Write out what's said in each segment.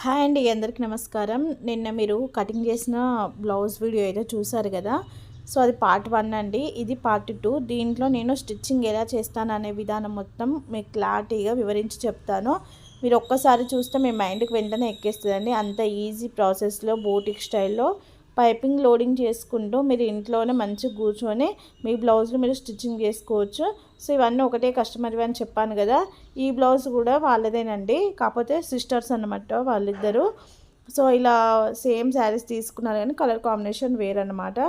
Hi అండి అందరికీ నమస్కారం. నిన్న మీరు కటింగ్ చేసిన బ్లౌజ్ వీడియో ఏదో చూసారు కదా? సో అది పార్ట్ వన్ అండి. ఇది పార్ట్ టూ. దీంట్లో నేను స్టిచ్చింగ్ ఎలా చేస్తాను అనే విధానం మొత్తం మీకు క్లారిటీగా వివరించి చెప్తాను. మీరు ఒక్కసారి చూస్తే మీ మైండ్కి వెంటనే ఎక్కేస్తుందండి. అంత ఈజీ ప్రాసెస్లో బోటిక్ స్టైల్లో పైపింగ్ లోడింగ్ చేసుకుంటూ మీరు ఇంట్లోనే మంచిగా కూర్చొని మీ బ్లౌజ్లు మీరు స్టిచ్చింగ్ చేసుకోవచ్చు. సో ఇవన్నీ ఒకటే కస్టమర్ అని చెప్పాను కదా. ఈ బ్లౌజ్ కూడా వాళ్ళదేనండి. కాకపోతే సిస్టర్స్ అనమాట వాళ్ళిద్దరూ. సో ఇలా సేమ్ శారీస్ తీసుకున్నారు కానీ కలర్ కాంబినేషన్ వేరనమాట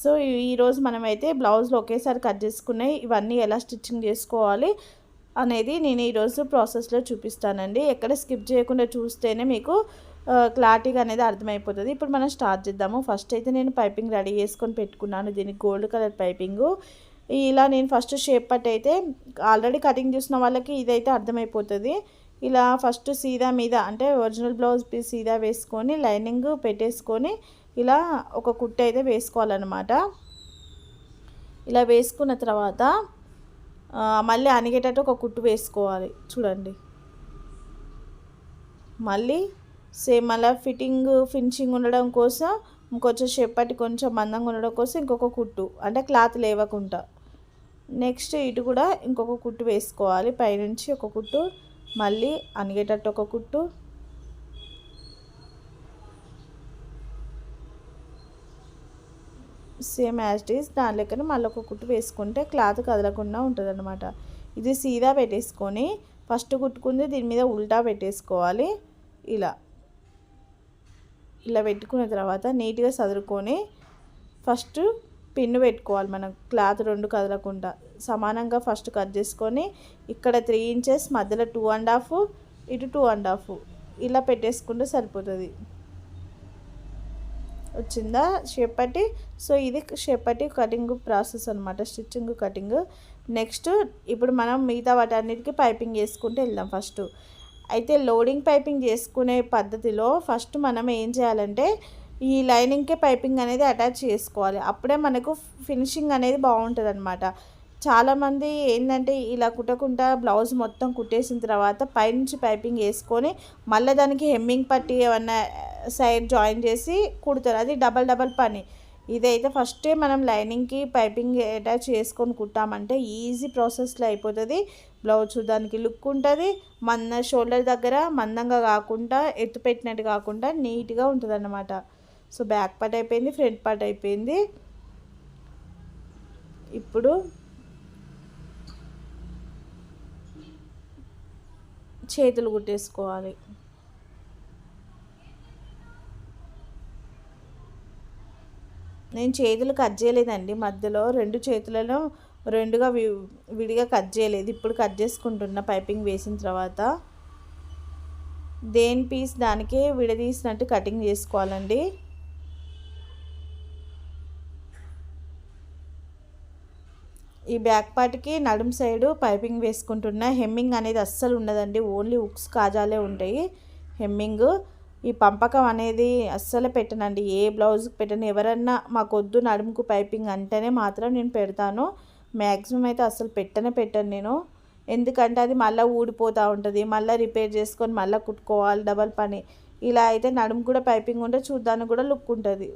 సో ఈరోజు మనమైతే బ్లౌజ్లు ఒకేసారి కట్ చేసుకున్నాయి ఇవన్నీ ఎలా స్టిచ్చింగ్ చేసుకోవాలి అనేది నేను ఈరోజు ప్రాసెస్లో చూపిస్తానండి. ఎక్కడ స్కిప్ చేయకుండా చూస్తేనే మీకు క్లారిటీగా అనేది అర్థమైపోతుంది. ఇప్పుడు మనం స్టార్ట్ చేద్దాము. ఫస్ట్ అయితే నేను పైపింగ్ రెడీ చేసుకొని పెట్టుకున్నాను. దీనికి గోల్డ్ కలర్ పైపింగు ఇలా నేను ఫస్ట్ షేప్ పట్టి అయితే ఆల్రెడీ కటింగ్ చూసిన వాళ్ళకి ఇదైతే అర్థమైపోతుంది. ఇలా ఫస్ట్ సీదా మీద అంటే ఒరిజినల్ బ్లౌజ్ పీస్ సీదా వేసుకొని లైనింగ్ పెట్టేసుకొని ఇలా ఒక కుట్ట అయితే వేసుకోవాలన్నమాట. ఇలా వేసుకున్న తర్వాత మళ్ళీ అనిగేటట్టు ఒక కుట్టు వేసుకోవాలి. చూడండి. మళ్ళీ సేమ్ అలా ఫిట్టింగ్ ఫినిషింగ్ ఉండడం కోసం ఇంకొంచెం చెప్పటి కొంచెం అందంగా ఉండడం కోసం ఇంకొక కుట్టు. అంటే క్లాత్ లేవకుండా. నెక్స్ట్ ఇటు కూడా ఇంకొక కుట్టు వేసుకోవాలి. పైనుంచి ఒక కుట్టు మళ్ళీ అనిగేటట్టు ఒక కుట్టు. సేమ్ యాజ్ డీస్ దాని లెక్కన మళ్ళీ ఒక కుట్టు వేసుకుంటే క్లాత్ కదలకుండా ఉంటుందనమాట ఇది సీదా పెట్టేసుకొని ఫస్ట్ కుట్టుకుంది దీని మీద ఉల్టా పెట్టేసుకోవాలి. ఇలా. ఇలా పెట్టుకున్న తర్వాత నీట్గా చదురుకొని ఫస్ట్ పిన్ను పెట్టుకోవాలి మనం క్లాత్ రెండు కదలకుండా. సమానంగా ఫస్ట్ కట్ చేసుకొని ఇక్కడ త్రీ ఇంచెస్ మధ్యలో టూ అండ్ హాఫ్ ఇటు టూ అండ్ హాఫ్. ఇలా పెట్టేసుకుంటే సరిపోతుంది. వచ్చిందా? షేప్ పట్టి? సో ఇది షేప్ పట్టి కటింగ్ ప్రాసెస్ అనమాట స్టిచ్చింగ్ కటింగ్. నెక్స్ట్ ఇప్పుడు మనం మిగతా వాటన్నిటికీ పైపింగ్ వేసుకుంటే వెళ్దాం ఫస్ట్. అయితే లోడింగ్ పైపింగ్ చేసుకునే పద్ధతిలో ఫస్ట్ మనం ఏం చేయాలంటే ఈ లైనింగ్కే పైపింగ్ అనేది అటాచ్ చేసుకోవాలి. అప్పుడే మనకు ఫినిషింగ్ అనేది బాగుంటుంది అనమాట చాలామంది ఏంటంటే ఇలా కుట్టకుండా బ్లౌజ్ మొత్తం కుట్టేసిన తర్వాత పైనుంచి పైపింగ్ వేసుకొని మళ్ళీ దానికి హెమ్మింగ్ పట్టి ఏమన్నా సైడ్ జాయిన్ చేసి కుడతారు. అది డబల్ డబల్ పని. ఇదైతే ఫస్టే మనం లైనింగ్కి పైపింగ్ అటాచ్ చేసుకొని కుట్టామంటే ఈజీ ప్రాసెస్లో అయిపోతుంది. బ్లౌజ్ చూడడానికి లుక్ ఉంటుంది. మన షోల్డర్ దగ్గర మందంగా కాకుండా ఎత్తు పెట్టినట్టు కాకుండా నీట్గా ఉంటుంది అన్నమాట సో బ్యాక్ పార్ట్ అయిపోయింది ఫ్రంట్ పార్ట్ అయిపోయింది. ఇప్పుడు చేతులు కుట్టేసుకోవాలి నేను చేతులు కట్ చేయలేదండి. మధ్యలో రెండు చేతులను రెండుగా విడిగా కట్ చేయలేదు. ఇప్పుడు కట్ చేసుకుంటున్న పైపింగ్ వేసిన తర్వాత దేని పీస్ దానికే విడదీసినట్టు కటింగ్ చేసుకోవాలండి. ఈ బ్యాక్ పార్ట్కి నడుం సైడు పైపింగ్ వేసుకుంటున్న హెమ్మింగ్ అనేది అస్సలు ఉండదండి. ఓన్లీ ఉక్స్ కాజాలే ఉంటాయి. హెమ్మింగ్ ఈ పంపకం అనేది అస్సలు పెట్టనండి. ఏ బ్లౌజ్కి పెట్టను ఎవరన్నా మాకొద్దు నడుముకు పైపింగ్ అంటేనే మాత్రం నేను పెడతాను. మ్యాక్సిమం అయితే అసలు పెట్టనే పెట్టను నేను. ఎందుకంటే అది మళ్ళీ ఊడిపోతూ ఉంటుంది. మళ్ళీ రిపేర్ చేసుకొని మళ్ళీ కుట్టుకోవాలి డబల్ పని. ఇలా అయితే నడుము కూడా పైపింగ్ ఉంటే చూడ్డానికి కూడా లుక్ ఉంటుంది.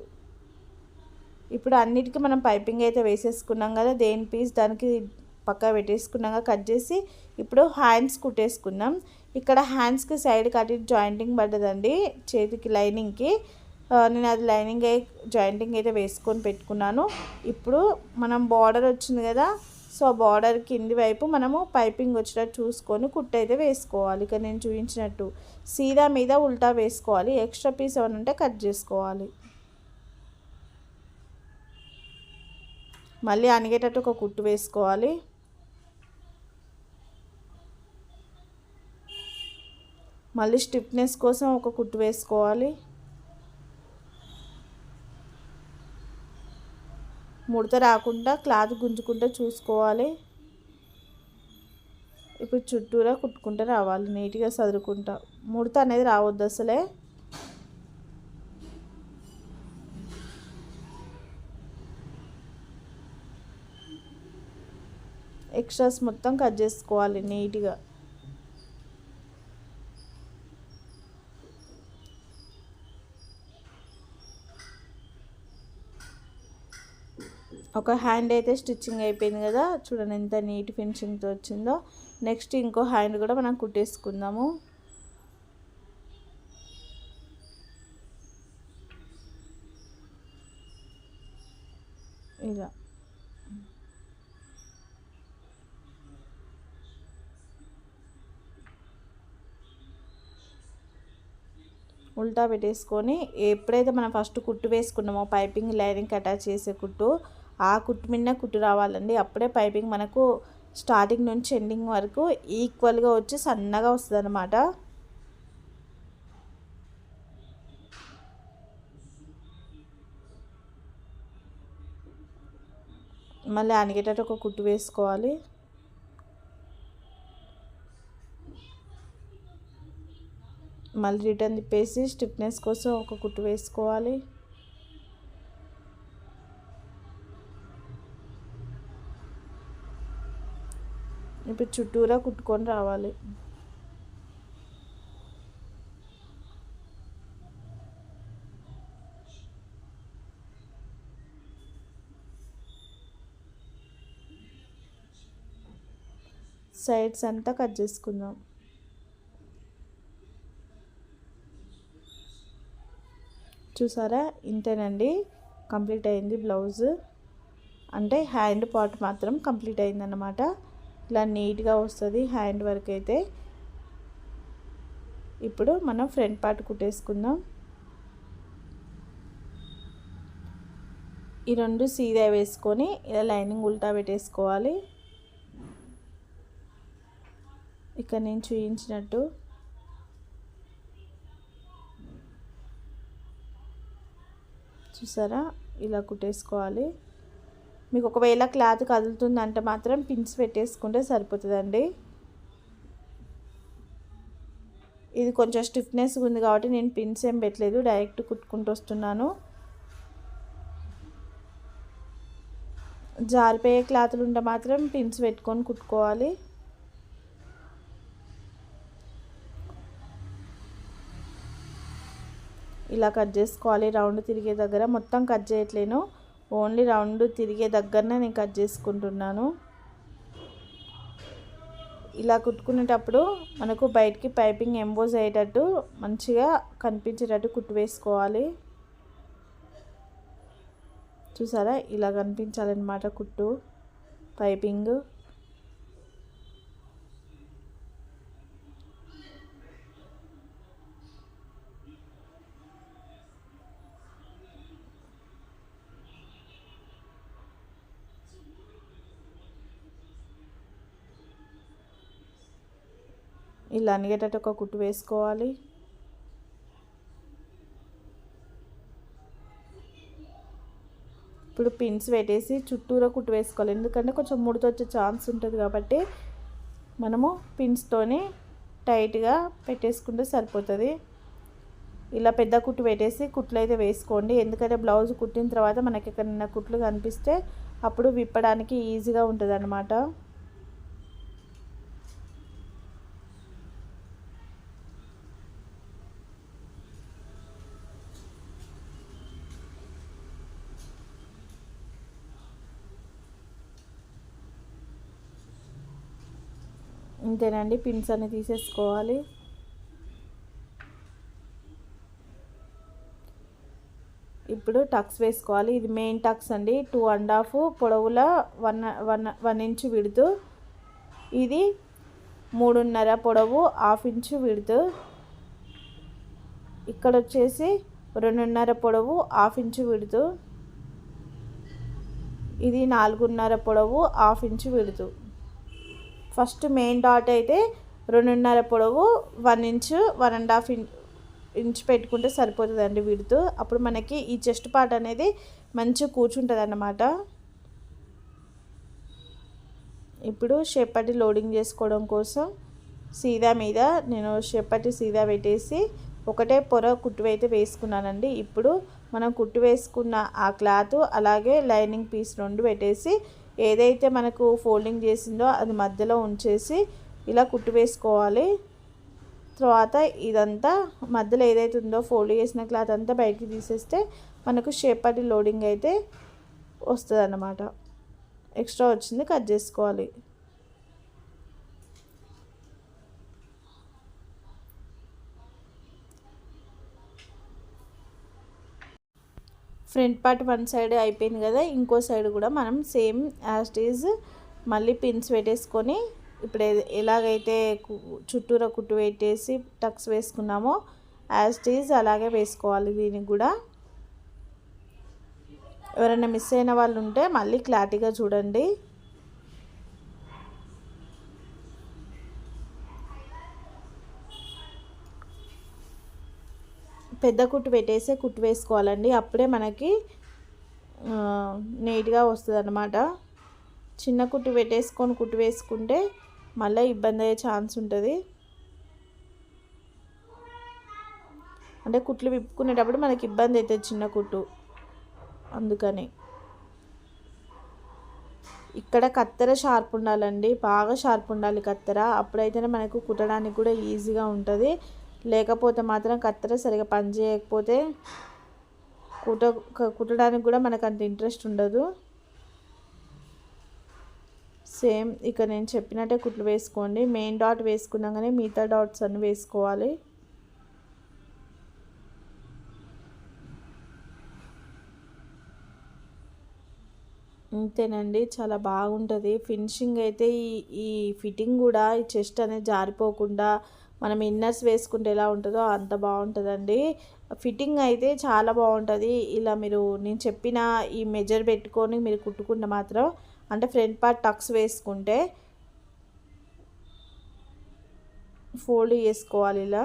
ఇప్పుడు అన్నిటికీ మనం పైపింగ్ అయితే వేసేసుకున్నాం కదా దేని పీస్ దానికి పక్క పెట్టేసుకున్నాక కట్ చేసి ఇప్పుడు హ్యాండ్స్ కుట్టేసుకున్నాం ఇక్కడ హ్యాండ్స్కి సైడ్ కట్టి జాయింటింగ్ పడ్డదండి చేతికి లైనింగ్కి. నేను అది లైనింగ్ జాయింటింగ్ అయితే వేసుకొని పెట్టుకున్నాను. ఇప్పుడు మనం బార్డర్ వచ్చింది కదా సో బార్డర్ కింది వైపు మనము పైపింగ్ వచ్చినట్టు చూసుకొని కుట్టు అయితే వేసుకోవాలి. ఇక నేను చూపించినట్టు సీదా మీద ఉల్టా వేసుకోవాలి. ఎక్స్ట్రా పీస్ ఏమైనా ఉంటే కట్ చేసుకోవాలి. మళ్ళీ అనిగేటట్టు ఒక కుట్టు వేసుకోవాలి. మళ్ళీ స్టిఫ్నెస్ కోసం ఒక కుట్టు వేసుకోవాలి. ముడత రాకుండా క్లాత్ గుంజుకుంటూ చూసుకోవాలి. ఇప్పుడు చుట్టూరా కుట్టుకుంటూ రావాలి నీట్గా చదువుకుంటా ముడత అనేది రావద్దు అసలే. ఎక్స్ట్రాస్ మొత్తం కట్ చేసుకోవాలి నీట్గా. ఒక హ్యాండ్ అయితే స్టిచ్చింగ్ అయిపోయింది కదా. చూడండి ఎంత నీట్ ఫినిషింగ్తో వచ్చిందో. నెక్స్ట్ ఇంకో హ్యాండ్ కూడా మనం కుట్టేసుకుందాము. ఇలా. ఉల్టా పెట్టేసుకొని ఎప్పుడైతే మనం ఫస్ట్ కుట్టు వేసుకున్నామో పైపింగ్ లైనింగ్ అటాచ్ చేసే కుట్టు ఆ కుట్టు మీద కుట్టు రావాలండి. అప్పుడే పైపింగ్ మనకు స్టార్టింగ్ నుంచి ఎండింగ్ వరకు ఈక్వల్గా వచ్చి సన్నగా వస్తుంది అన్నమాట మళ్ళీ అనిగేటట్టు ఒక కుట్టు వేసుకోవాలి. మళ్ళీ రిటర్న్ తిప్పేసి స్టిఫ్నెస్ కోసం ఒక కుట్టు వేసుకోవాలి. ఇప్పుడు చుట్టూరా కుట్టుకొని రావాలి. సైడ్స్ అంతా కట్ చేసుకుందాం. చూసారా? ఇంతేనండి. కంప్లీట్ అయింది బ్లౌజ్. అంటే హ్యాండ్ పార్ట్ మాత్రం కంప్లీట్ అయిందన్నమాట. ఇలా నీట్గా వస్తుంది హ్యాండ్ వర్క్ అయితే. ఇప్పుడు మనం ఫ్రంట్ పార్ట్ కుట్టేసుకుందాం. ఈ రెండు సీదా వేసుకొని ఇలా లైనింగ్ ఉల్టా పెట్టేసుకోవాలి. ఇక్కడ నేను చూయించినట్టు. చూసారా? ఇలా కుట్టేసుకోవాలి. మీకు ఒకవేళ క్లాత్ కదులుతుందంటే మాత్రం పిన్స్ పెట్టేసుకుంటే సరిపోతుందండి. ఇది కొంచెం స్టిఫ్నెస్గా ఉంది కాబట్టి నేను పిన్స్ ఏం పెట్టలేదు డైరెక్ట్ కుట్టుకుంటూ వస్తున్నాను. జారిపోయే క్లాతులు ఉంటే మాత్రం పిన్స్ పెట్టుకొని కుట్టుకోవాలి. ఇలా కట్ చేసుకోవాలి రౌండ్ తిరిగే దగ్గర. మొత్తం కట్ చేయట్లేను. ఓన్లీ రౌండ్ తిరిగే దగ్గరనే నేను కట్ చేసుకుంటున్నాను. ఇలా కుట్టుకునేటప్పుడు మనకు బయటికి పైపింగ్ ఎంబోజ్ అయ్యేటట్టు మంచిగా కనిపించేటట్టు కుట్టు వేసుకోవాలి. చూసారా? ఇలా కనిపించాలన్నమాట కుట్టు పైపింగ్. ఇలా అనిగేటట్టు ఒక కుట్టు వేసుకోవాలి. ఇప్పుడు పిన్స్ పెట్టేసి చుట్టూరా కుట్టు వేసుకోవాలి. ఎందుకంటే కొంచెం ముడత వచ్చే ఛాన్స్ ఉంటుంది కాబట్టి మనము పిన్స్తోని టైట్గా పెట్టేసుకుంటే సరిపోతుంది. ఇలా పెద్ద కుట్టు పెట్టేసి కుట్లు అయితే వేసుకోండి. ఎందుకంటే బ్లౌజ్ కుట్టిన తర్వాత మనకి ఎక్కడైనా కుట్లు కనిపిస్తే అప్పుడు విప్పడానికి ఈజీగా ఉంటుంది అన్నమాట ఇంతేనండి పిన్స్ అన్ని తీసేసుకోవాలి. ఇప్పుడు టక్స్ వేసుకోవాలి. ఇది మెయిన్ టక్స్ అండి. టూ అండ్ హాఫ్ పొడవుల వన్ వన్ వన్ ఇంచ్ విడుతు. ఇది మూడున్నర పొడవు హాఫ్ ఇంచు విడుతు. ఇక్కడ వచ్చేసి రెండున్నర పొడవు హాఫ్ ఇంచు విడుతు. ఇది నాలుగున్నర పొడవు హాఫ్ ఇంచు విడుతు. ఫస్ట్ మెయిన్ డాట్ అయితే రెండున్నర పొడవు one inch one and half inch పెట్టుకుంటే సరిపోతుందండి విడుతూ. అప్పుడు మనకి ఈ చెస్ట్ పార్ట్ అనేది మంచిగా కూర్చుంటుంది అన్నమాట ఇప్పుడు షేపటి లోడింగ్ చేసుకోవడం కోసం సీదా మీద నేను షేపటి సీదా పెట్టేసి ఒకటే పొర కుట్టు అయితే వేసుకున్నానండి. ఇప్పుడు మనం కుట్టు వేసుకున్న ఆ క్లాత్ అలాగే లైనింగ్ పీస్ రెండు పెట్టేసి ఏదైతే మనకు ఫోల్డింగ్ చేసిందో అది మధ్యలో ఉంచేసి ఇలా కుట్టు వేసుకోవాలి తర్వాత ఇదంతా మధ్యలో ఏదైతే ఉందో ఫోల్డ్ చేసిన క్లాత్ అంతా బయటికి తీసేస్తే మనకు షేపటి లోడింగ్ అయితే వస్తుంది అన్నమాట ఎక్స్ట్రా వచ్చింది కట్ చేసుకోవాలి. ఫ్రంట్ పార్ట్ వన్ సైడ్ అయిపోయింది కదా ఇంకో సైడ్ కూడా మనం సేమ్ యాజ్ ఈజ్ మళ్ళీ పిన్స్ పెట్టేసుకొని ఇప్పుడు ఎలాగైతే చుట్టూరా కుట్టు పెట్టేసి టక్స్ వేసుకున్నామో యాజ్ ఈజ్ అలాగే వేసుకోవాలి దీనికి కూడా. ఎవరైనా మిస్ అయిన వాళ్ళు ఉంటే మళ్ళీ క్లారిటీగా చూడండి. పెద్ద కుట్టు పెట్టేసే కుట్టు వేసుకోవాలండి. అప్పుడే మనకి నీట్గా వస్తుంది అన్నమాట చిన్న కుట్టు పెట్టేసుకొని కుట్టు వేసుకుంటే మళ్ళీ ఇబ్బంది అయ్యే ఛాన్స్ ఉంటుంది. అంటే కుట్లు విప్పుకునేటప్పుడు మనకి ఇబ్బంది అవుతుంది చిన్న కుట్టు. అందుకని. ఇక్కడ కత్తెర షార్ప్ ఉండాలండి. బాగా షార్ప్ ఉండాలి కత్తెర. అప్పుడైతేనే మనకు కుట్టడానికి కూడా ఈజీగా ఉంటుంది. లేకపోతే మాత్రం కత్తెర సరిగా పని చేయకపోతే కుట కుట్టడానికి కూడా మనకు అంత ఇంట్రెస్ట్ ఉండదు. సేమ్ ఇక్కడ నేను చెప్పినట్టే కుట్లు వేసుకోండి. మెయిన్ డాట్ వేసుకున్నాగానే మిగతా డాట్స్ అన్నీ వేసుకోవాలి. అంతేనండి చాలా బాగుంటుంది. ఫినిషింగ్ అయితే ఈ ఈ ఫిట్టింగ్ కూడా ఈ చెస్ట్ అనేది జారిపోకుండా మనం ఇన్నర్స్ వేసుకుంటే ఎలా ఉంటుందో అంత బాగుంటుందండి. ఫిట్టింగ్ అయితే చాలా బాగుంటుంది. ఇలా మీరు నేను చెప్పిన ఈ మెజర్ పెట్టుకొని మీరు కుట్టుకుంటే మాత్రం అంటే ఫ్రంట్ పార్ట్ టక్స్ వేసుకుంటే ఫోల్డ్ చేసుకోవాలి ఇలా.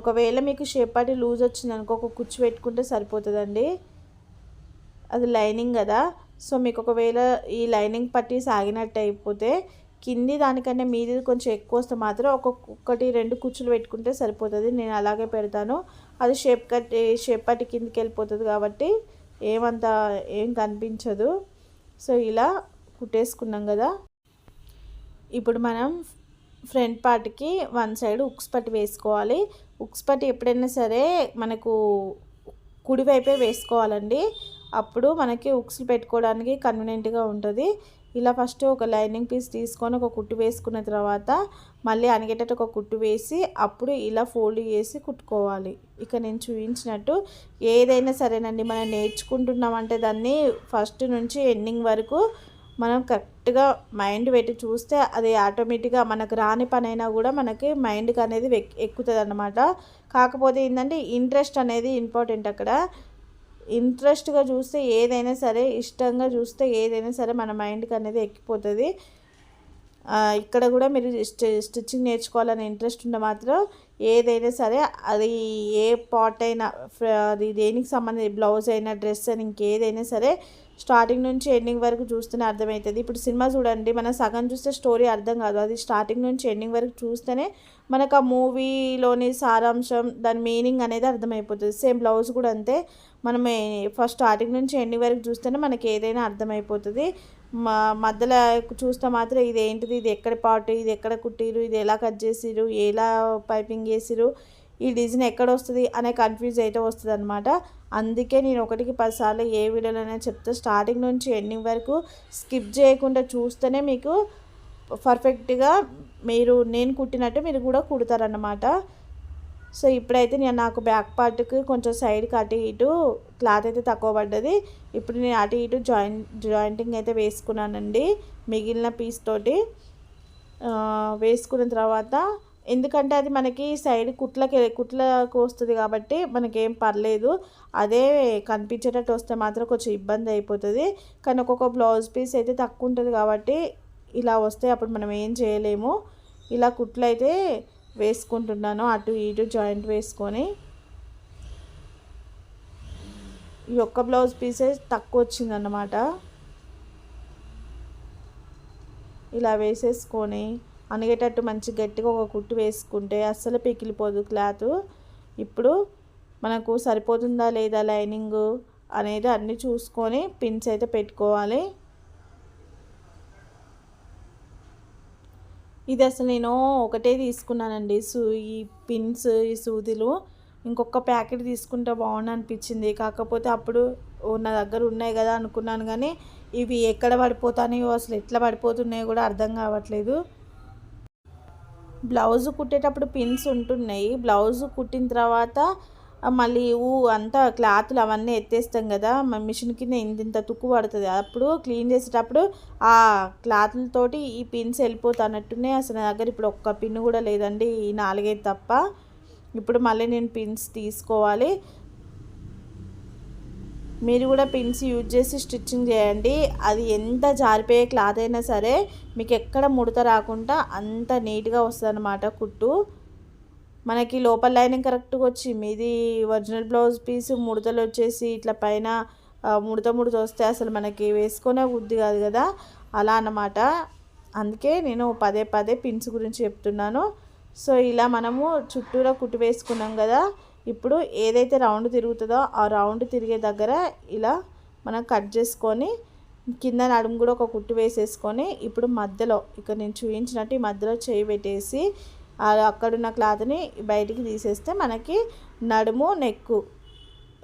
ఒకవేళ మీకు షేప్ షేపాటి లూజ్ వచ్చింది అనుకో ఒక కుచ్చు పెట్టుకుంటే సరిపోతుందండి. అది లైనింగ్ కదా. సో మీకు ఒకవేళ ఈ లైనింగ్ పట్టి సాగినట్టు అయిపోతే కింది దానికంటే మీది కొంచెం ఎక్కువ వస్తే మాత్రం ఒక్కొక్కటి రెండు కుచ్చులు పెట్టుకుంటే సరిపోతుంది. నేను అలాగే పెడతాను. అది షేప్ కట్ షేప్ పట్టి కిందికి వెళ్ళిపోతుంది కాబట్టి ఏమంత ఏం కనిపించదు. సో ఇలా కుట్టేసుకున్నాం కదా. ఇప్పుడు మనం ఫ్రంట్ పార్ట్కి వన్ సైడ్ ఉక్స్ పట్టి వేసుకోవాలి. ఉక్స్ పట్టి ఎప్పుడైనా సరే మనకు కుడివైపే వేసుకోవాలండి. అప్పుడు మనకి ఉక్స్లు పెట్టుకోవడానికి కన్వీనియంట్గా ఉంటుంది. ఇలా ఫస్ట్ ఒక లైనింగ్ పీస్ తీసుకొని ఒక కుట్టు వేసుకున్న తర్వాత మళ్ళీ అనిగేటట్టు ఒక కుట్టు వేసి అప్పుడు ఇలా ఫోల్డ్ చేసి కుట్టుకోవాలి. ఇక నేను చూపించినట్టు ఏదైనా సరేనండి మనం నేర్చుకుంటున్నామంటే దాన్ని ఫస్ట్ నుంచి ఎండింగ్ వరకు మనం కరెక్ట్గా మైండ్ పెట్టి చూస్తే అది ఆటోమేటిక్గా మనకు రాని పని అయినా కూడా మనకి మైండ్కి అనేది ఎక్కుతుంది అన్నమాట కాకపోతే ఏంటంటే ఇంట్రెస్ట్ అనేది ఇంపార్టెంట్ అక్కడ. ఇంట్రెస్ట్గా చూస్తే ఏదైనా సరే ఇష్టంగా చూస్తే ఏదైనా సరే మన మైండ్కి అనేది ఎక్కిపోతుంది. ఇక్కడ కూడా మీరు స్టిచ్చింగ్ నేర్చుకోవాలని ఇంట్రెస్ట్ ఉంటే మాత్రం ఏదైనా సరే అది ఏ పార్ట్ అయినా అది దేనికి సంబంధించి బ్లౌజ్ అయినా డ్రెస్ అయినా ఇంకేదైనా సరే స్టార్టింగ్ నుంచి ఎండింగ్ వరకు చూస్తేనే అర్థమవుతుంది. ఇప్పుడు సినిమా చూడండి మనం సగం చూస్తే స్టోరీ అర్థం కాదు. అది స్టార్టింగ్ నుంచి ఎండింగ్ వరకు చూస్తేనే మనకు ఆ మూవీలోని సారాంశం దాని మీనింగ్ అనేది అర్థమైపోతుంది. సేమ్ బ్లౌజ్ కూడా అంతే. మనం ఫస్ట్ స్టార్టింగ్ నుంచి ఎండింగ్ వరకు చూస్తేనే మనకి ఏదైనా అర్థమైపోతుంది. మా మధ్యలో చూస్తే మాత్రం ఇది ఏంటిది ఇది ఎక్కడ పాటు ఇది ఎక్కడ కుట్టిరు ఇది ఎలా కట్ చేసిరు ఎలా పైపింగ్ చేసిరు ఈ డిజైన్ ఎక్కడ వస్తుంది అనే కన్ఫ్యూజ్ అయితే వస్తుంది అనమాట అందుకే నేను ఒకటికి పదిసార్లు ఏ వీడియోలోనే చెప్తే స్టార్టింగ్ నుంచి ఎండింగ్ వరకు స్కిప్ చేయకుండా చూస్తేనే మీకు పర్ఫెక్ట్గా మీరు నేను కుట్టినట్టు మీరు కూడా కుడతారన్నమాట. సో ఇప్పుడైతే నేను నాకు బ్యాక్ పార్ట్కి కొంచెం సైడ్కి అటు ఇటు క్లాత్ అయితే తక్కువ పడ్డది. ఇప్పుడు నేను అటు ఇటు జాయింట్ జాయింటింగ్ అయితే వేసుకున్నానండి. మిగిలిన పీస్ తోటి వేసుకున్న తర్వాత ఎందుకంటే అది మనకి సైడ్ కుట్లకి కుట్లకు వస్తుంది కాబట్టి మనకేం పర్లేదు. అదే కనిపించేటట్టు వస్తే మాత్రం కొంచెం ఇబ్బంది అయిపోతుంది. కానీ ఒక్కొక్క బ్లౌజ్ పీస్ అయితే తక్కువ ఉంటుంది కాబట్టి ఇలా వస్తే అప్పుడు మనం ఏం చేయలేము. ఇలా కుట్లు అయితే వేసుకుంటున్నాను. అటు ఇటు జాయింట్ వేసుకొని. ఈ ఒక్క బ్లౌజ్ పీసే తక్కువ వచ్చిందన్నమాట. ఇలా వేసేసుకొని. అనగేటట్టు మంచి గట్టిగా ఒక కుట్టు వేసుకుంటే అస్సలు పికిలిపోదు క్లాత్. ఇప్పుడు మనకు సరిపోతుందా లేదా లైనింగ్ అనేది అన్నీ చూసుకొని పిన్స్ అయితే పెట్టుకోవాలి. ఇది అసలు నేను ఒకటే తీసుకున్నానండి. సూ ఈ పిన్స్ ఈ సూదిలు ఇంకొక ప్యాకెట్ తీసుకుంటే బాగుండు అనిపించింది. కాకపోతే అప్పుడు నా దగ్గర ఉన్నాయి కదా అనుకున్నాను కానీ ఇవి ఎక్కడ పడిపోతాయో అసలు ఎట్లా పడిపోతున్నాయో కూడా అర్థం కావట్లేదు. బ్లౌజ్ కుట్టేటప్పుడు పిన్స్ ఉంటున్నాయి. బ్లౌజ్ కుట్టిన తర్వాత మళ్ళీ ఊ అంతా క్లాత్లు అవన్నీ ఎత్తేస్తాం కదా మిషన్ కింద ఇంత ఇంత తుక్కు పడుతుంది. అప్పుడు క్లీన్ చేసేటప్పుడు ఆ క్లాత్లతోటి ఈ పిన్స్ వెళ్ళిపోతానట్టునే అసలు నా దగ్గర ఇప్పుడు ఒక్క పిన్ కూడా లేదండి ఈ నాలుగైదు తప్ప. ఇప్పుడు మళ్ళీ నేను పిన్స్ తీసుకోవాలి. మీరు కూడా పిన్స్ యూజ్ చేసి స్టిచ్చింగ్ చేయండి. అది ఎంత జారిపోయే క్లాత్ అయినా సరే మీకు ఎక్కడ ముడత రాకుండా అంత నీట్గా వస్తుంది అనమాట కుట్టు. మనకి లోపల లైనింగ్ కరెక్ట్గా వచ్చి మీది ఒరిజినల్ బ్లౌజ్ పీస్ ముడతలు వచ్చేసి ఇట్లా పైన ముడత ముడత వస్తే అసలు మనకి వేసుకునే బుద్ధి కాదు కదా. అలా అన్నమాట. అందుకే నేను పదే పదే పిన్స్ గురించి చెప్తున్నాను. సో ఇలా మనము చుట్టూరా కుట్టు వేసుకున్నాం కదా ఇప్పుడు ఏదైతే రౌండ్ తిరుగుతుందో ఆ రౌండ్ తిరిగే దగ్గర ఇలా మనం కట్ చేసుకొని కింద నడుము కూడా ఒక కుట్టు వేసేసుకొని ఇప్పుడు మధ్యలో ఇక్కడ నేను చూపించినట్టు ఈ మధ్యలో చేయి పెట్టేసి అక్కడున్న క్లాత్ని బయటికి తీసేస్తే మనకి నడుము నెక్కు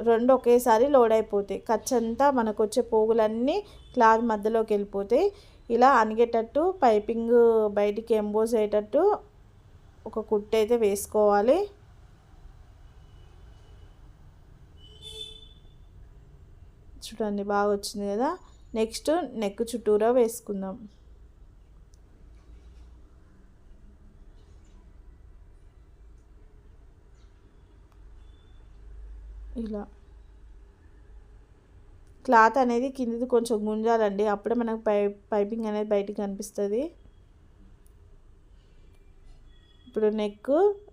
రెండు ఒకేసారి లోడ్ అయిపోతాయి. ఖర్చంతా మనకు వచ్చే పోగులన్నీ క్లాత్ మధ్యలోకి వెళ్ళిపోతాయి. ఇలా అనిగేటట్టు పైపింగ్ బయటికి ఎంబోజ్ అయ్యేటట్టు ఒక కుట్టు అయితే వేసుకోవాలి. చూడండి బాగా వచ్చింది కదా? నెక్స్ట్ నెక్ చుట్టూరా వేసుకుందాం. ఇలా. క్లాత్ అనేది కిందది కొంచెం గుంజాలండి. అప్పుడే మనకు పై పైపింగ్ అనేది బయటికి కనిపిస్తుంది. ఇప్పుడు నెక్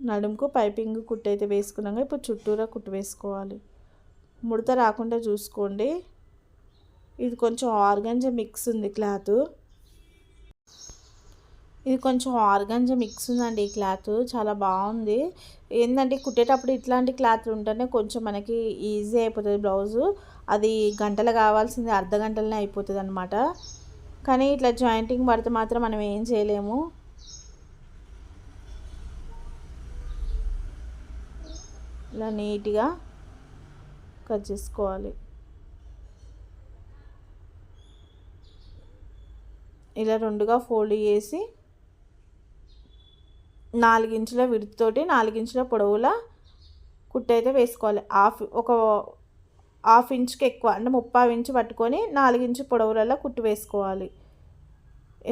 నడుముకు పైపింగ్ కుట్టు అయితే వేసుకున్నాక ఇప్పుడు చుట్టూరా కుట్టు వేసుకోవాలి. ముడత రాకుండా చూసుకోండి. ఇది కొంచెం ఆర్గంజ మిక్స్ ఉంది క్లాత్. ఇది కొంచెం ఆర్గంజ మిక్స్ ఉందండి ఈ క్లాత్. చాలా బాగుంది. ఏంటంటే కుట్టేటప్పుడు ఇట్లాంటి క్లాత్ ఉంటేనే కొంచెం మనకి ఈజీ అయిపోతుంది బ్లౌజు. అది గంటలు కావాల్సింది అర్ధ గంటలనే అయిపోతుంది అనమాట కానీ ఇట్లా జాయింటింగ్ పడితే మాత్రం మనం ఏం చేయలేము. ఇలా నీట్గా కట్ చేసుకోవాలి. ఇలా రెండుగా ఫోల్డ్ చేసి నాలుగించుల విడుతోటి నాలుగించుల పొడవుల కుట్టయితే వేసుకోవాలి. హాఫ్ ఒక హాఫ్ ఇంచుకి ఎక్కువ అంటే ముప్పై ఇంచు పట్టుకొని నాలుగించు పొడవులలో కుట్టు వేసుకోవాలి.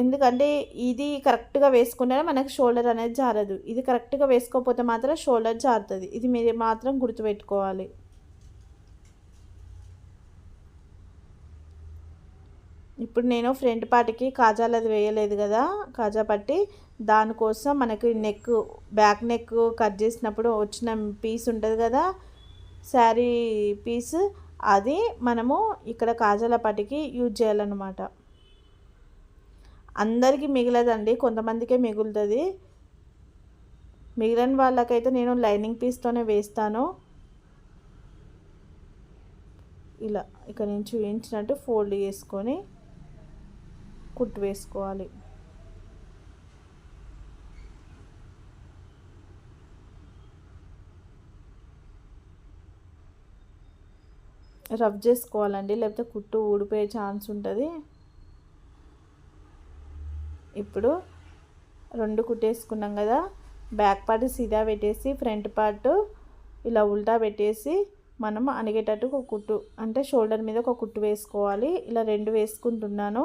ఎందుకంటే ఇది కరెక్ట్గా వేసుకుంటేనే మనకు షోల్డర్ అనేది జారదు. ఇది కరెక్ట్గా వేసుకోకపోతే మాత్రం షోల్డర్ జారుతుంది. ఇది మీరు మాత్రం గుర్తుపెట్టుకోవాలి. ఇప్పుడు నేను ఫ్రంట్ పార్ట్కి కాజాలు అది వేయలేదు కదా కాజా పట్టి. దానికోసం మనకి నెక్ బ్యాక్ నెక్ కట్ చేసినప్పుడు వచ్చిన పీస్ ఉంటుంది కదా శారీ పీస్ అది మనము ఇక్కడ కాజాల పట్టికి యూజ్ చేయాలన్నమాట. అందరికీ మిగలదండి కొంతమందికే మిగులుతుంది. మిగిలిన వాళ్ళకైతే నేను లైనింగ్ పీస్తోనే వేస్తాను. ఇలా ఇక్కడ నుంచి చూపించినట్టు ఫోల్డ్ చేసుకొని కుట్టు వేసుకోవాలి రబ్ చేసుకోవాలండి లేకపోతే కుట్టు ఊడిపోయే ఛాన్స్ ఉంటుంది. ఇప్పుడు రెండు కుట్టేసుకున్నాం కదా బ్యాక్ పార్ట్ సీదా పెట్టేసి ఫ్రంట్ పార్ట్ ఇలా ఉల్టా పెట్టేసి మనం అణిగేటట్టు ఒక కుట్టు అంటే షోల్డర్ మీద ఒక కుట్టు వేసుకోవాలి. ఇలా రెండు వేసుకుంటున్నాను.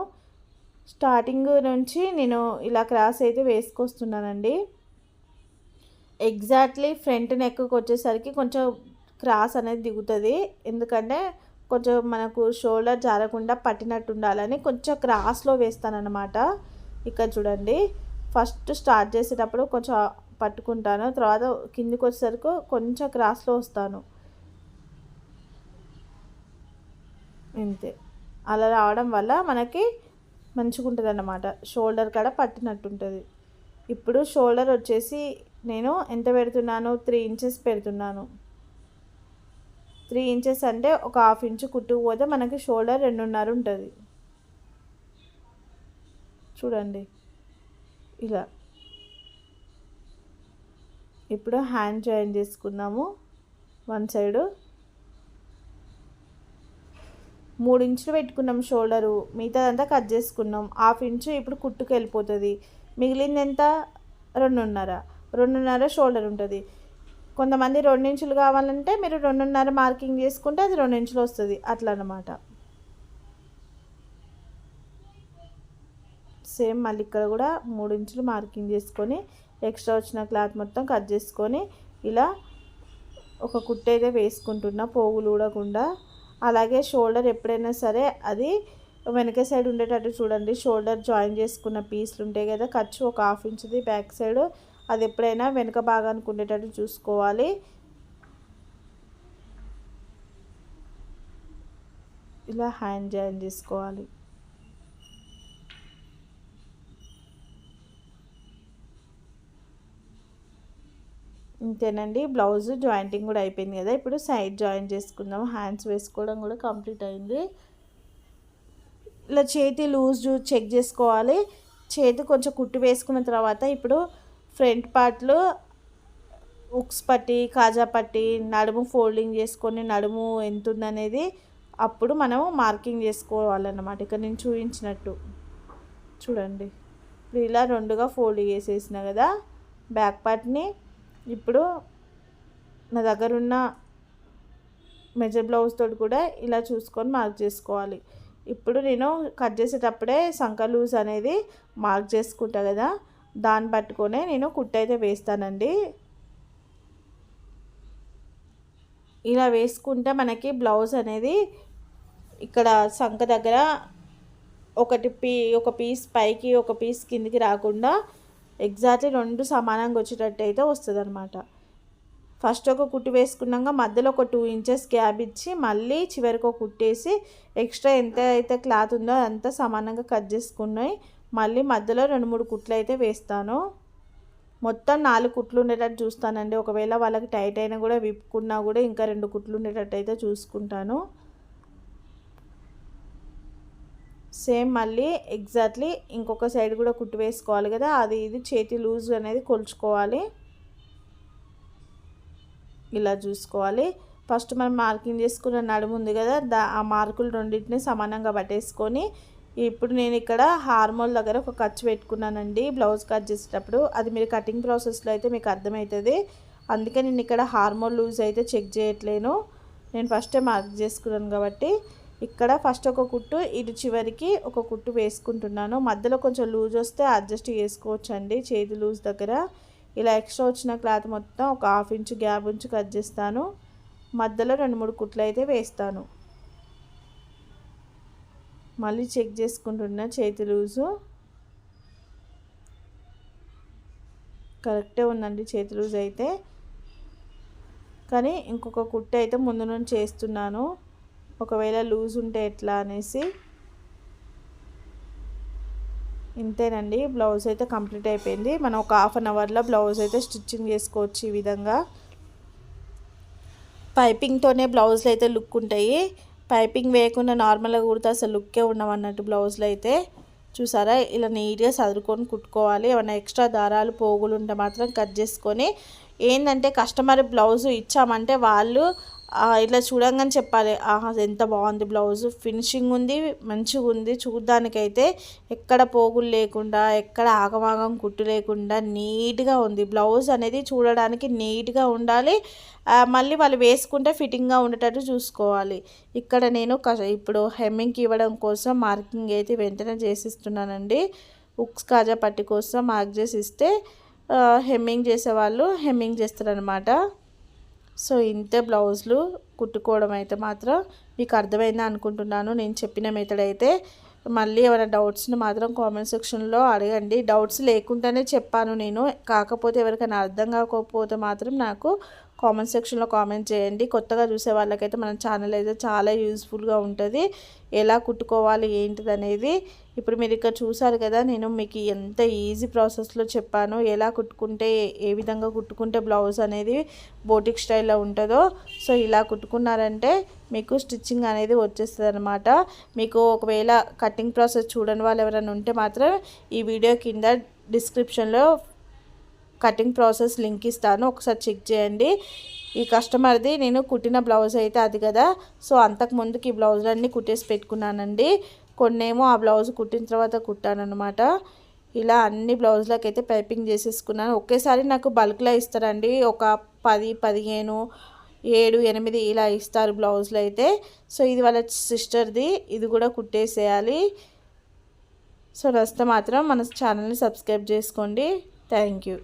స్టార్టింగ్ నుంచి నేను ఇలా క్రాస్ అయితే వేసుకొస్తున్నానండి. ఎగ్జాక్ట్లీ ఫ్రంట్ నెక్కి వచ్చేసరికి కొంచెం క్రాస్ అనేది దిగుతుంది. ఎందుకంటే కొంచెం మనకు షోల్డర్ జారకుండా పట్టినట్టు ఉండాలని కొంచెం క్రాస్లో వేస్తానన్నమాట. ఇక్కడ చూడండి. ఫస్ట్ స్టార్ట్ చేసేటప్పుడు కొంచెం పట్టుకుంటాను. తర్వాత కిందికి వచ్చేసరికి కొంచెం క్రాస్లో వస్తాను. అంతే అలా రావడం వల్ల మనకి మంచిగా ఉంటుంది అన్నమాట షోల్డర్ కాడ పట్టినట్టుంటుంది. ఇప్పుడు షోల్డర్ వచ్చేసి నేను ఎంత పెడుతున్నాను త్రీ ఇంచెస్ పెడుతున్నాను. త్రీ ఇంచెస్ అంటే ఒక హాఫ్ ఇంచు కుట్టుకుపోతే మనకి షోల్డర్ రెండున్నర ఉంటుంది. చూడండి. ఇలా. ఇప్పుడు హ్యాండ్ జాయిన్ చేసుకున్నాము వన్ సైడు మూడు ఇంచులు పెట్టుకున్నాం షోల్డరు మిగతాదంతా కట్ చేసుకున్నాం. హాఫ్ ఇంచు ఇప్పుడు కుట్టుకు వెళ్ళిపోతుంది. మిగిలింది ఎంత రెండున్నర. రెండున్నర షోల్డర్ ఉంటుంది. కొంతమంది రెండు ఇంచులు కావాలంటే మీరు రెండున్నర మార్కింగ్ చేసుకుంటే అది రెండు ఇంచులు వస్తుంది. అట్లా అనమాట సేమ్ మళ్ళీ ఇక్కడ కూడా మూడు ఇంచులు మార్కింగ్ చేసుకొని ఎక్స్ట్రా వచ్చిన క్లాత్ మొత్తం కట్ చేసుకొని ఇలా ఒక కుట్టు అయితే వేసుకుంటున్నా పోగులు ఊడకుండా. అలాగే షోల్డర్ ఎప్పుడైనా సరే అది వెనక సైడ్ ఉండేటట్టు చూడండి. షోల్డర్ జాయిన్ చేసుకున్న పీస్లు ఉంటాయి కదా ఖర్చు ఒక హాఫ్ ఇంచ్ది బ్యాక్ సైడ్. అది ఎప్పుడైనా వెనక భాగానికి ఉండేటట్టు చూసుకోవాలి. ఇలా హ్యాండ్ జాయిన్ చేసుకోవాలి. ఇంతేనండి. బ్లౌజ్ జాయింటింగ్ కూడా అయిపోయింది కదా. ఇప్పుడు సైడ్ జాయిన్ చేసుకుందాం. హ్యాండ్స్ వేసుకోవడం కూడా కంప్లీట్ అయింది. ఇలా చేతి లూజ్ చెక్ చేసుకోవాలి. చేతి కొంచెం కుట్టు వేసుకున్న తర్వాత ఇప్పుడు ఫ్రంట్ పార్ట్లు ఉక్స్ పట్టి కాజా పట్టి నడుము ఫోల్డింగ్ చేసుకొని నడుము ఎంత ఉందనేది అప్పుడు మనము మార్కింగ్ చేసుకోవాలన్నమాట. ఇక్కడ నేను చూపించినట్టు. చూడండి. ఇలా రెండుగా ఫోల్డ్ చేసేసిన కదా. బ్యాక్ పార్ట్ని ఇప్పుడు నా దగ్గర ఉన్న మెజర్ బ్లౌజ్ తోటి కూడా ఇలా చూసుకొని మార్క్ చేసుకోవాలి. ఇప్పుడు నేను కట్ చేసేటప్పుడే సంక లూజ్ అనేది మార్క్ చేసుకుంటా కదా దాన్ని పట్టుకొనే నేను కుట్టు అయితే వేస్తానండి. ఇలా వేసుకుంటే మనకి బ్లౌజ్ అనేది ఇక్కడ సంక దగ్గర ఒకటి పీ ఒక పీస్ పైకి ఒక పీస్ కిందికి రాకుండా ఎగ్జాక్ట్లీ రెండు సమానంగా వచ్చేటట్టు అయితే వస్తుంది అనమాట ఫస్ట్ ఒక కుట్టు వేసుకున్నాక మధ్యలో ఒక టూ ఇంచెస్ గ్యాప్ ఇచ్చి మళ్ళీ చివరికి ఒక కుట్టేసి ఎక్స్ట్రా ఎంత అయితే క్లాత్ ఉందో అంతా సమానంగా కట్ చేసుకున్నాయి మళ్ళీ మధ్యలో రెండు మూడు కుట్లు అయితే వేస్తాను. మొత్తం నాలుగు కుట్లు ఉండేటట్టు చూస్తానండి. ఒకవేళ వాళ్ళకి టైట్ అయినా కూడా విప్పుకున్నా కూడా ఇంకా రెండు కుట్లు ఉండేటట్టు అయితే చూసుకుంటాను. సేమ్ మళ్ళీ ఎగ్జాక్ట్లీ ఇంకొక సైడ్ కూడా కుట్టు వేసుకోవాలి కదా అది ఇది చేతి లూజ్ అనేది కొలుచుకోవాలి. ఇలా చూసుకోవాలి. ఫస్ట్ మనం మార్కింగ్ చేసుకున్న నడుము ఉంది కదా దా ఆ మార్కులు రెండింటిని సమానంగా పట్టేసుకొని ఇప్పుడు నేను ఇక్కడ హార్మోన్ దగ్గర ఒక ఖర్చు పెట్టుకున్నానండి బ్లౌజ్ కట్ చేసేటప్పుడు. అది మీరు కటింగ్ ప్రాసెస్లో అయితే మీకు అర్థమవుతుంది. అందుకే నేను ఇక్కడ హార్మోన్ లూజ్ అయితే చెక్ చేయట్లేను. నేను ఫస్టే మార్క్ చేసుకున్నాను కాబట్టి. ఇక్కడ ఫస్ట్ ఒక కుట్టు ఇటు చివరికి ఒక కుట్టు వేసుకుంటున్నాను. మధ్యలో కొంచెం లూజ్ వస్తే అడ్జస్ట్ చేసుకోవచ్చు అండి చేతి లూజ్ దగ్గర. ఇలా ఎక్స్ట్రా వచ్చిన క్లాత్ మొత్తం ఒక హాఫ్ ఇంచు గ్యాప్ ఉంచి కట్ చేస్తాను. మధ్యలో రెండు మూడు కుట్లు అయితే వేస్తాను. మళ్ళీ చెక్ చేసుకుంటున్నా చేతి లూజు. కరెక్టే ఉందండి చేతి లూజ్ అయితే. కానీ ఇంకొక కుట్టు అయితే ముందు నుంచి చేస్తున్నాను. ఒకవేళ లూజ్ ఉంటే ఎట్లా అనేసి ఇంతేనండి. బ్లౌజ్ అయితే కంప్లీట్ అయిపోయింది. మనం ఒక హాఫ్ అన్ అవర్లో బ్లౌజ్ అయితే స్టిచ్చింగ్ చేసుకోవచ్చు ఈ విధంగా. పైపింగ్తోనే బ్లౌజ్లు అయితే లుక్ ఉంటాయి. పైపింగ్ వేయకుండా నార్మల్గా కుడితే అసలు లుక్కే ఉండవన్నట్టు బ్లౌజ్లు అయితే. చూసారా? ఇలా నీట్గా చదువుకొని కుట్టుకోవాలి. ఏమైనా ఎక్స్ట్రా దారాలు పోగులు ఉంటే మాత్రం కట్ చేసుకొని. ఏంటంటే కస్టమర్ బ్లౌజ్ ఇచ్చామంటే వాళ్ళు ఇట్లా చూడంగానే చెప్పాలి ఆహా ఎంత బాగుంది బ్లౌజ్ ఫినిషింగ్ ఉంది మంచిగా ఉంది చూడ్డానికైతే ఎక్కడ పోగులు లేకుండా ఎక్కడ ఆగమాగం కుట్టు లేకుండా నీట్గా ఉంది. బ్లౌజ్ అనేది చూడడానికి నీట్గా ఉండాలి మళ్ళీ వాళ్ళు వేసుకుంటే ఫిట్టింగ్గా ఉండేటట్టు చూసుకోవాలి. ఇక్కడ నేను ఇప్పుడు హెమ్మింగ్కి ఇవ్వడం కోసం మార్కింగ్ అయితే వెంటనే చేసిస్తున్నానండి. ఉక్స్ కాజా పట్టి కోసం మార్క్ చేసి ఇస్తే హెమ్మింగ్ చేసేవాళ్ళు హెమ్మింగ్ చేస్తారనమాట సో ఇంతే బ్లౌజులు కుట్టుకోవడం అయితే మాత్రం మీకు అర్థమైందా అనుకుంటున్నాను. నేను చెప్పిన మెథడ్ అయితే మళ్ళీ ఏమైనా డౌట్స్ని మాత్రం కామెంట్ సెక్షన్లో అడగండి. డౌట్స్ లేకుండానే చెప్పాను నేను. కాకపోతే ఎవరికైనా అర్థం కాకపోతే మాత్రం నాకు కామెంట్ సెక్షన్లో కామెంట్ చేయండి. కొత్తగా చూసే వాళ్ళకైతే మన ఛానల్ అయితే చాలా యూజ్ఫుల్గా ఉంటుంది. ఎలా కుట్టుకోవాలి ఏంటిది అనేది ఇప్పుడు మీరు ఇక్కడ చూసారు కదా నేను మీకు ఎంత ఈజీ ప్రాసెస్లో చెప్పాను. ఎలా కుట్టుకుంటే ఏ విధంగా కుట్టుకుంటే బ్లౌజ్ అనేది బోటిక్ స్టైల్లో ఉంటుందో. సో ఇలా కుట్టుకున్నారంటే మీకు స్టిచ్చింగ్ అనేది వచ్చేస్తుంది అనమాట మీకు ఒకవేళ కటింగ్ ప్రాసెస్ చూడని వాళ్ళు ఎవరైనా ఉంటే మాత్రం ఈ వీడియో కింద డిస్క్రిప్షన్లో కటింగ్ ప్రాసెస్ లింక్ ఇస్తాను. ఒకసారి చెక్ చేయండి. ఈ కస్టమర్ది నేను కుట్టిన బ్లౌజ్ అయితే అది కదా. సో అంతకు ముందుకి ఈ బ్లౌజులన్నీ కుట్టేసి పెట్టుకున్నానండి. కొన్నేమో ఆ బ్లౌజ్ కుట్టిన తర్వాత కుట్టాను అనమాట ఇలా అన్ని బ్లౌజ్లకి అయితే పైపింగ్ చేసేసుకున్నాను. ఒకేసారి నాకు బల్క్లో ఇస్తారండి. ఒక పది పదిహేను ఏడు ఎనిమిది ఇలా ఇస్తారు బ్లౌజ్లు అయితే. సో ఇది వాళ్ళ సిస్టర్ది. ఇది కూడా కుట్టేసేయాలి. సో నస్తే మాత్రం మన ఛానల్ని సబ్స్క్రైబ్ చేసుకోండి. Thank you.